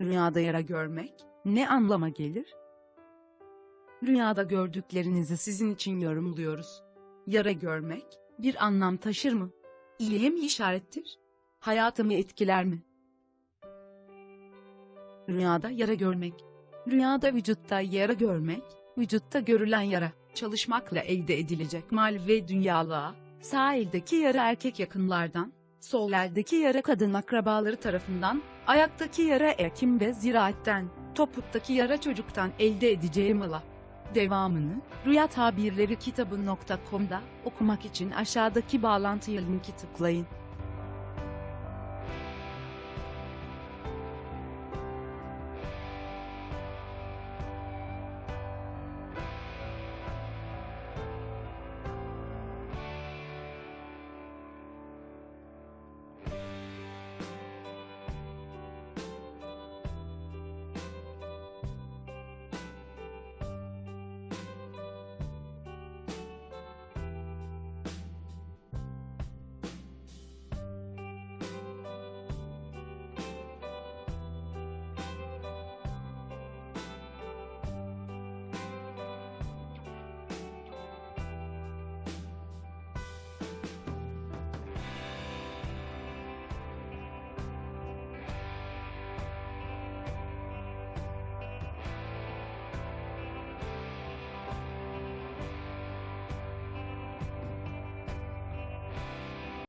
Rüyada yara görmek ne anlama gelir? Rüyada gördüklerinizi sizin için yorumluyoruz. Yara görmek bir anlam taşır mı? İyiye mi işarettir? Hayatımı etkiler mi? Rüyada yara görmek. Rüyada vücutta yara görmek, vücutta görülen yara, çalışmakla elde edilecek mal ve dünyalığa, sağ eldeki yara erkek yakınlardan, sol eldeki yara kadın akrabaları tarafından, ayaktaki yara ekim ve ziraatten, topuktaki yara çocuktan elde edeceği mala. Devamını, Rüya Tabirleri kitabı.com'da okumak için aşağıdaki bağlantıya linki tıklayın.